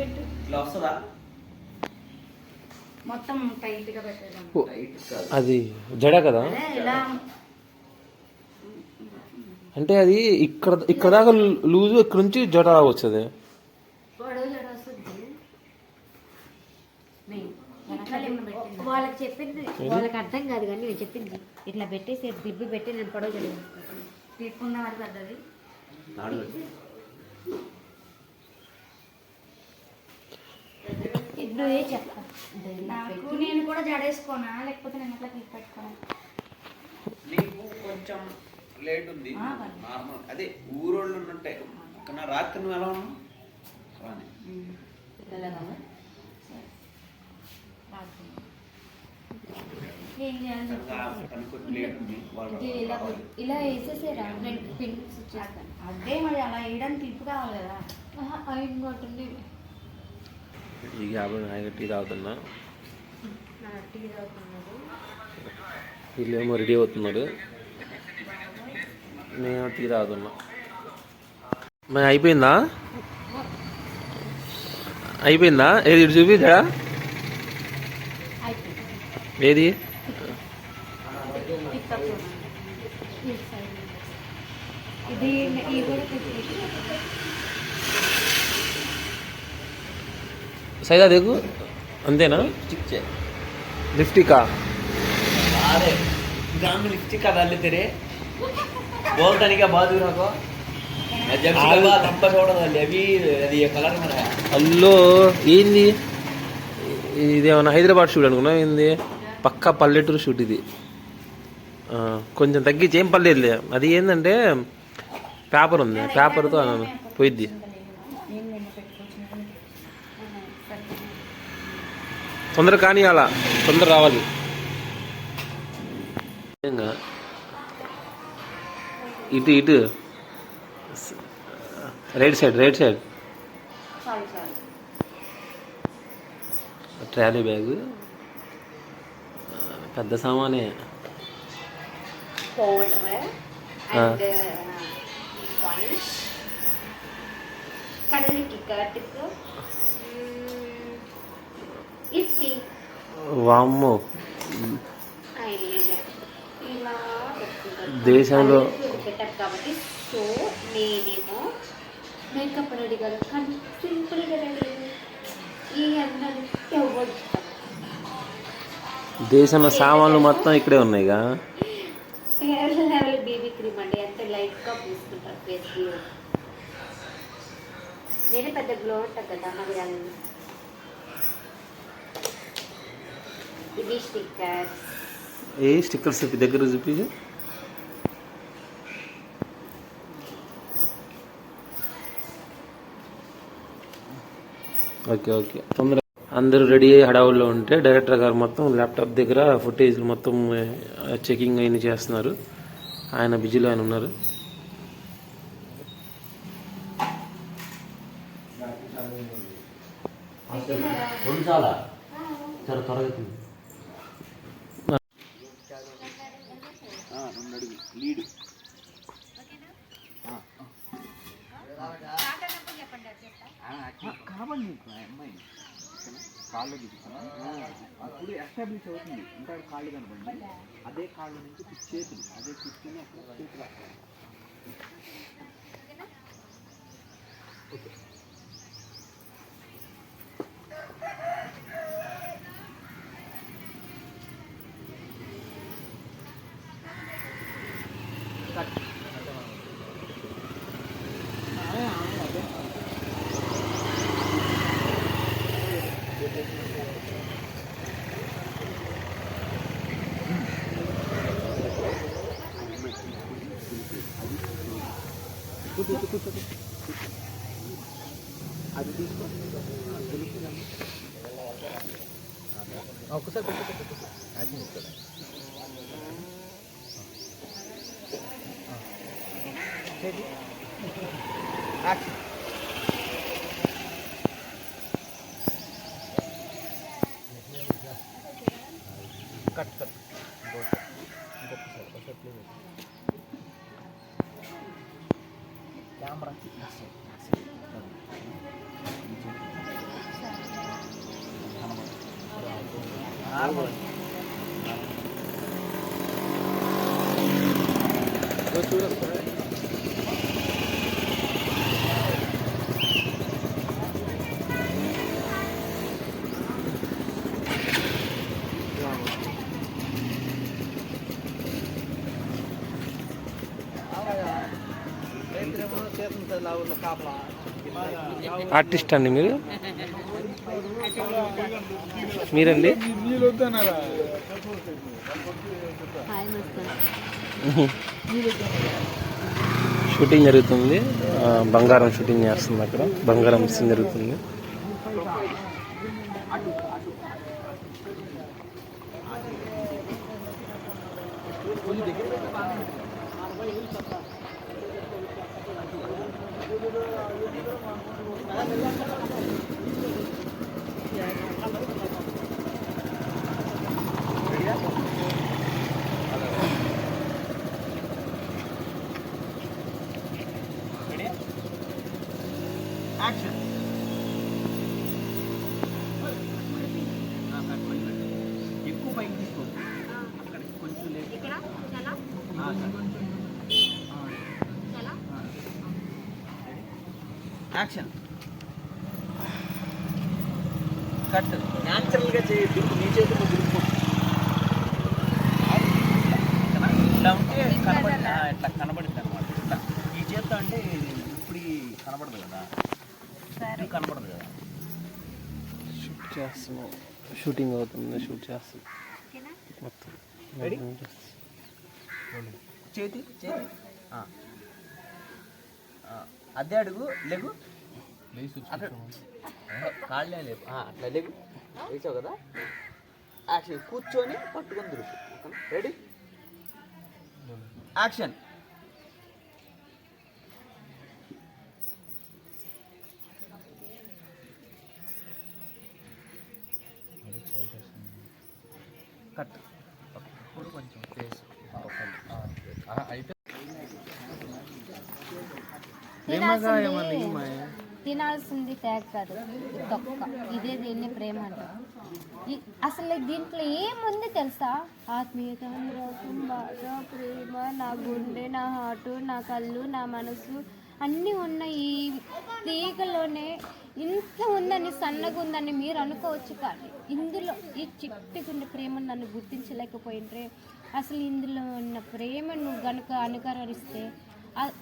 పెట్టు. ఇట్లా వస్తుందా? మొత్తం టైట్గా పెట్టేదాం ఓ, టైట్ కాదు. అది జడ కదా? అదే ఇలా. అంటే అది ఇక్కడ ఇక్కడ దాకా లూజు ఇక్కడ నుంచి జడ పొడవు జడ వస్తుంది. వాళ్ళకి చెప్పింది. వాళ్ళకి అర్థం కాదు కానీ నేను చెప్పింది. ఇట్లా పెట్టేసి క్లిప్ పెట్టి నేను పొడవు జడ ఏ చెప్తా నాకు నేను కూడా జడేసుకోనా? లేకపోతే నేను ఎట్లా క్లిప్ పెట్టుకోనా? నీకు కొంచెం లేట్ ఉంది. నార్మల్. అదే ఊరోళ్ళు ఉన్నట్టే కానీ రాత్రి నువ్వు ఎలా ఉన్నావు? ఇలా వేసేసారా అదే మరి అలా వేయడానికి క్లిప్ కావాలి కదా. ఇంకోటి ఈ యాభై నాయక టీ తాగుతున్నా. వీళ్ళేమో రెడీ అవుతున్నారు నేను టీ తాగుతున్నా. మరి అయిపోయిందా? అయిపోయిందా? ఏది ఇటు చూపించా? ఏది? ఇది సైదా దిగు. అంతేనా? లిఫ్టికా లిఫ్టిక్ ಅದಲ್ಲಿದ್ದೀರಿ ಹೋಗ್ತಾನೀಗ ಬಾದೂರಕೋ అల్లో ఏంది? ఇది ఏమన్నా హైదరాబాద్ షూట్ అనుకున్నా ఏంది? పక్క పల్లెటూరు షూట్ ఇది. కొంచెం తగ్గించి ఏం పర్లేదులే. అది ఏంటంటే పేపర్ ఉంది. పేపర్తో పోయిద్ది. తొందర కానీ అలా. తొందర రావాలి. నిజంగా. ఇటు ఇటు. Right side right side. Sorry sorry. Trolley bag. పెద్ద సామానే. కళ్ళకి వామ్మో. ఇలా దేశంలో- కాబట్టి సో నేనేమో మేకప్ రెడీ కాదు కానీ సింపుల్గా ఈ ఎవరు దేశంలో సామాన్లు మొత్తం ఇక్కడే ఉన్నాయిగా. బేబీ క్రీమ్ అండి అంతే లైట్గా పూసుకుంటారు ఫేస్ నేను పెద్ద గ్లో ఉంటుంది కదా మరి అది స్టిక్కర్స్ ఏ స్టిక్కర్స్ దగ్గర చూపించి. Okay okay. తొందర అందరూ రెడీ అయ్యి హడావుల్లో ఉంటే డైరెక్టర్ గారు మొత్తం ల్యాప్టాప్ దగ్గర ఫుటేజ్ మొత్తం చెకింగ్ అయిన చేస్తున్నారు. ఆయన బిజీలో ఆయన ఉన్నారు. చాలా. త్వరగా తిను. ఆ, రెండు అడుగులు లీడ్ కాబట్టి అమ్మాయి కాళ్ళు చూపిస్తాను అప్పుడు ఎస్టాబ్లిష్ అవుతుంది. ఇంకా కాళ్ళు కనపడండి అదే కాళ్ళ నుంచి చేతులు. అదే కూర్చొని అక్కడ చేతులు ఓకే. వస్తాయి. అది తీసుకో ఒక్కసారి. యాక్షన్. చేయి. యాక్షన్ ఆర్టిస్ట్ అండి మీరు? మీరండి? షూటింగ్ జరుగుతుంది. బంగారం షూటింగ్ చేస్తుంది అక్కడ బంగారం సీన్ జరుగుతుంది. యాక్షన్. కట్. న్యాచురల్గా చేయొద్దు నీ చేతులు దులుపుకో ఇట్లా ఉంటే కనబడి ఇట్లా కనబడింది అనమాట ఇట్లా ఈ చేత్తో అంటే ఇప్పుడు కనబడదు కదా. కనబడదు కదా. షూట్ చేస్తున్నాం. షూటింగ్ అవుతుంది షూట్ చేస్తున్నాం. ఓకేనా? మొత్తం? చేతి చేతి. అదే అడుగు లేగు కాళ్ళే లేవు. అట్లా లేగు వేసావు కదా? యాక్షన్ కూర్చొని పట్టుకొని తిరుగు. రెడీ యాక్షన్ కట్ ఇప్పుడు కొంచెం ఫేస్ తినాల్సింది. తినాల్సింది కాదు. తొక్క. ఇదే దీన్ని ప్రేమ అంటారు. ఈ- అసలు దీంట్లో ఏముంది తెలుసా? ఆత్మీయత బాధ ప్రేమ నా గుండె నా హార్ట్ నా కళ్ళు నా మనసు అన్నీ ఉన్న ఈ తీగలోనే ఇంత ఉందని సన్నగా ఉందని మీరు అనుకోవచ్చు కానీ ఇందులో ఈ చిట్టి గుండె ప్రేమను నన్ను గుర్తించలేకపోయింటే అసలు ఇందులో ఉన్న ప్రేమను గనుక అనుకరిస్తే ఆ-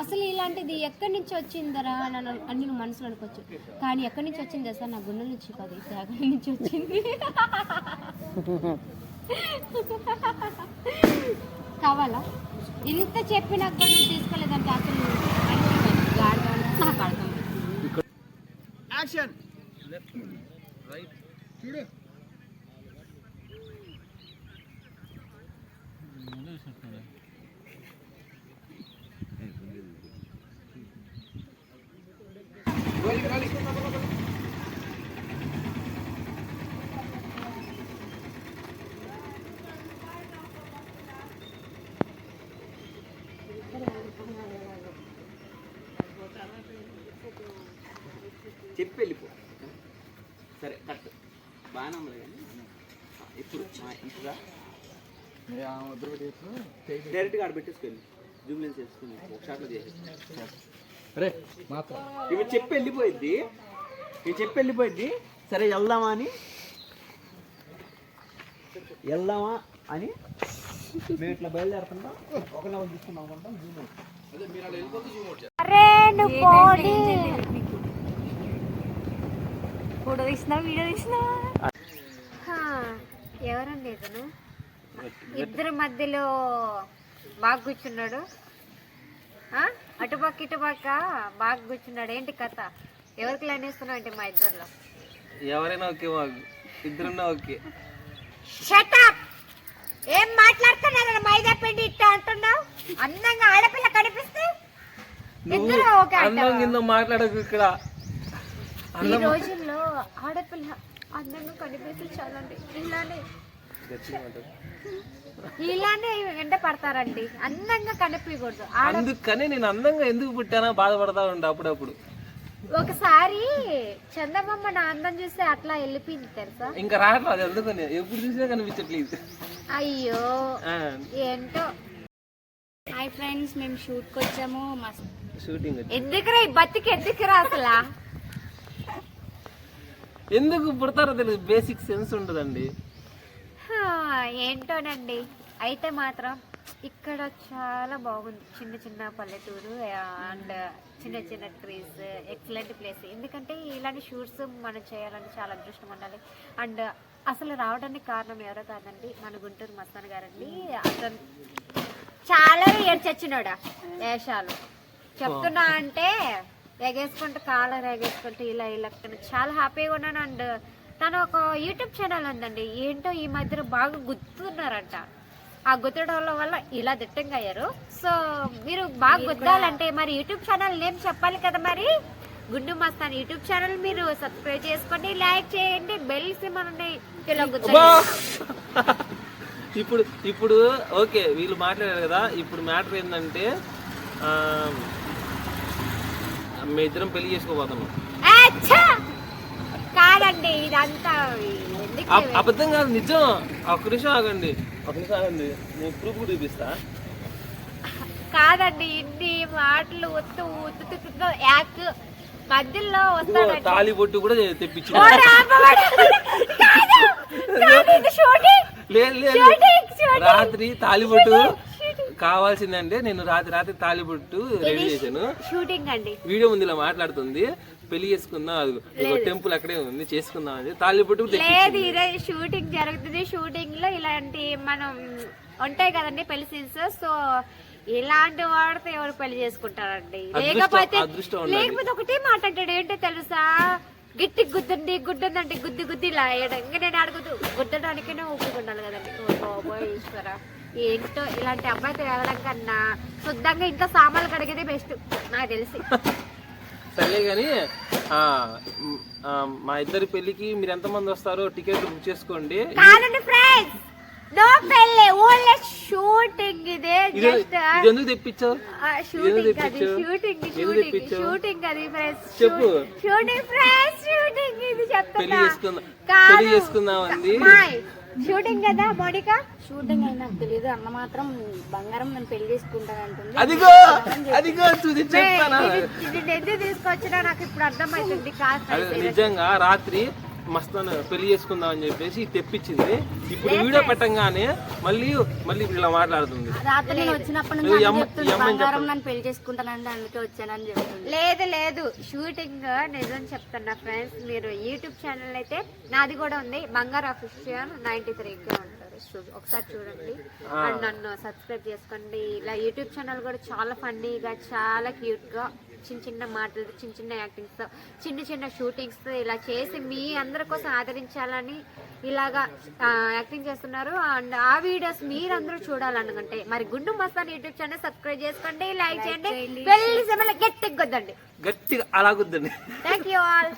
అసలు ఇలాంటిది ఎక్కడి నుంచి వచ్చిందరా అని అన- నువ్వు మనసులో అనుకోవచ్చు. కానీ ఎక్కడి నుంచి వచ్చింది సార్ నా గుండెల నుంచి కాదు త్యాగం నుంచి వచ్చింది. కావాలా? ఇంత చెప్పినా కూడా నువ్వు తీసుకోలేదంటే అసలు నాకు యాక్షన్! చెప్పి వెళ్ళిపో. సరే కట్ బాగానే ఉంది కానీ ఇప్పుడు ఇప్పుడు. డైరెక్ట్గా ఆడ పెట్టేసుకెళ్ళి జూమ్ లెన్స్ వేసుకుని ఒక షాట్లో చేసేసి అరే మాత్రం. ఇవి చెప్పి వెళ్ళిపోయింది ఇవి చెప్పి వెళ్ళిపోయింది సరే వెళ్దామా అని? వెళ్దామా అని? మేము ఇట్లా బయలుదేరుతున్నాం ఒక నెల తీసుకున్నాం అనుకుంటాం. జూమ్ అరే నువ్వు పోనీ. ఫోటో తీసినా వీడియో తీసినా? ఎవరండి ఇతను. ఇద్దరి మధ్యలో బాగా కూర్చున్నాడు? అటుపక్క ఇటుపక్క బాగా కూర్చున్నాడు. ఏంటి కథ? ఎవరికి లైన్ ఇస్తున్నావు అంటే మా ఇద్దరిలో? ఎవరైనా ఓకే మాకు. ఇద్దరున్నా ఓకే. షటప్ ఏం మాట్లాడుతున్నారు? మైదా పిండి ఇట్లా అంటున్నావు? అందంగా ఆడపిల్ల కనిపిస్తే? ఇద్దరు ఓకే అందం కింద మాట్లాడకు ఇక్కడ. ఈ రోజుల్లో ఆడపిల్ల అందంగా కనిపిస్తే చాలండి. ఇలానే. ఇలానే వెంట పడతారండి. అందంగా కనిపించకూడదు. అందుకని నేను అందంగా ఎందుకు పుట్టానా బాధపడతా ఉండే అప్పుడప్పుడు. ఒకసారి చందమామ నా అందం చూస్తే అట్లా వెళ్ళిపోయింది తెలుసా? ఇంకా రావట్లేదు అది ఎందుకని ఎప్పుడు చూసినా కనిపించట్లేదు. అయ్యో. ఏంటో. హాయ్ ఫ్రెండ్స్ మేము షూట్కి వచ్చాము. మస్త్ షూటింగ్. ఎందుకురా ఈ బతికి ఎందుకురా అసలు? ఎందుకు పుడతారో తెలియదు బేసిక్ సెన్స్ ఉండదండి ఏంటోనండి? అయితే మాత్రం ఇక్కడ చాలా బాగుంది. చిన్న చిన్న పల్లెటూరు అండ్ చిన్న చిన్న ట్రీస్ ఎక్సలెంట్ ప్లేస్ ఎందుకంటే ఇలాంటి షూట్స్ మనం చేయాలంటే చాలా అదృష్టం ఉండాలి. అండ్ అసలు రావడానికి కారణం ఎవరో కాదండి మన గుంటూరు మస్తాన్ గారండి. అతను చాలా ఏడ్చొచ్చినాడా? వేషాలు. చెప్తున్నా అంటే ఎగేసుకుంటూ కాలర్ ఎగేసుకుంటూ ఇలా ఇలా చాలా హ్యాపీగా ఉన్నాను. అండ్ తను ఒక యూట్యూబ్ ఛానల్ ఉందండి. ఏంటో ఈ మధ్యన బాగా గుర్తున్నారంట. ఆ గుర్తడం వల్ల ఇలా దిట్టంగా అయ్యారు. సో మీరు బాగా గుర్తాలంటే మరి యూట్యూబ్ ఛానల్ నేమ్ చెప్పాలి కదా మరి? గుండు మస్తాన్ యూట్యూబ్ ఛానల్ మీరు సబ్స్క్రైబ్ చేసుకోండి లైక్ చేయండి. బెల్ సిమ్మని ఇప్పుడు ఇప్పుడు ఓకే వీళ్ళు మాట్లాడారు కదా. ఇప్పుడు మ్యాటర్ ఏంటంటే ఆ, మీ ఇద్దరం పెళ్ళి చేసుకోబోతున్నాం! కాదండి ఇదంతా అబద్ధం కాదు నిజం. ఒక నిమిషం ఆగండి. ఒక నిమిషం ఆగండి. నేను ప్రూఫ్ కూడా చూపిస్తా. కాదండి ఇన్ని మాటలు ఒత్తు ఉత్తుతో యాక్ మధ్యలో ఇదిగో వస్తాడండి తాళి బొట్టు కూడా తెప్పించి. రాత్రి తాలిబొట్టు కావాల్సిందంటే నేను రాత్రి రాత్రి తాలిబొట్టు రెడీ చేశాను. షూటింగ్ అండి. వీడియో ముందు ఇలా మాట్లాడుతుంది. పెళ్ళి చేసుకుందాం? అది టెంపుల్ అక్కడే ఉంది చేసుకుందాం అని తాలిబొట్టు లేదు తెప్పించింది ఇదే షూటింగ్ జరుగుతుంది. షూటింగ్లో ఇలాంటి మనం ఉంటాయి కదండి పెళ్ళి సీన్స్. సో ఇలాంటి వాడితే ఎవరు పెళ్ళి చేసుకుంటారండి? అదృష్టం- లేకపోతే అదృష్టం ఉండాలి. లేకపోతే ఒకటే మాట్లాడాడు. ఏంటో తెలుసా? గిట్టి గుద్దండి గుడ్డుందండి గుద్ది గుద్ది ఇలా వేయడం ఇంకా నేను అడుగుతూ గుద్దడానికైనా ఊపిరి ఉండాలి కదండి. ఓ బాబోయ్ ఈశ్వర. ఏంటో ఇలాంటి అబ్బాయితో వెళ్ళడం కన్నా శుద్ధంగా ఇంట్లో సామాన్లు కడిగేదే బెస్ట్. నాకు తెలిసి. సర్లే కానీ మ్, ఇద్దరి పెళ్ళికి మీరు ఎంతమంది వస్తారో టికెట్ బుక్ చేసుకోండి కాదండి ఫ్రెండ్స్ నో పెళ్ళి ఓన్లీ షూటింగ్ ఇదే ఇది జస్ట్ ఇది ఎందుకు తెప్పించావు షూటింగ్ అది? షూటింగ్ ఎందుకు షూటింగ్ తెప్పించావు? షూటింగ్ అది ఫ్రెండ్స్ చెప్పు. షూటింగ్ ఫ్రెండ్స్ షూటింగ్ ఇది పెళ్ళి చేసుకుందాం. పెళ్ళి చేసుకుందాం మాయ్ షూటింగ్ కదా మోనికా? షూటింగ్ అయినా తెలియదు అన్న మాత్రం బంగారం నేను పెళ్ళి చేసుకుంటానంటుంది అదిగో అదిగో. చూసి చెప్తానా? ఇది ఎందుకు తీసుకొచ్చినా నాకు ఇప్పుడు అర్థమవుతుంది. అది నిజంగా రాత్రి మస్తాను పెళ్ళి చేసుకుందాం అని చెప్పేసి తెప్పించింది. ఇప్పుడు వీడియో పెట్టంగానే మళ్ళీ మళ్ళీ ఇప్పుడు ఇలా మాట్లాడుతుంది. రాత్రి నేను వచ్చినప్పటి నుంచి అమ్మ- చెప్తుంది బంగారం. నన్ను పెళ్ళి చేసుకుంటానంటే అందుకే వచ్చానని చెప్తుంది లేదు లేదు. షూటింగ్ నిజం చెప్తున్నా ఫ్రెండ్స్. మీరు యూట్యూబ్ ఛానల్ అయితే నాది కూడా ఉంది. బంగారు అఫీషియల్ నైన్టీ త్రీకే ఉంటారు ఒకసారి చూడండి. అండ్ నన్ను సబ్స్క్రైబ్ చేసుకోండి. ఇలా యూట్యూబ్ ఛానల్ కూడా చాలా ఫన్నీగా చాలా క్యూట్గా చిన్న చిన్న మాటలు చిన్న చిన్న యాక్టింగ్స్తో చిన్న చిన్న షూటింగ్స్తో ఇలా చేసి మీ అందరి కోసం ఆదరించాలని ఇలాగా యాక్టింగ్ చేస్తున్నారు. అండ్ ఆ వీడియోస్ మీరందరూ చూడాలనుకుంటే మరి Gundu Mastan YouTube channel subscribe చేసుకోండి లైక్ చేయండి. వెళ్ళి గట్టి కొద్దండి. గట్టిగా అలాగుద్దండి. Thank you all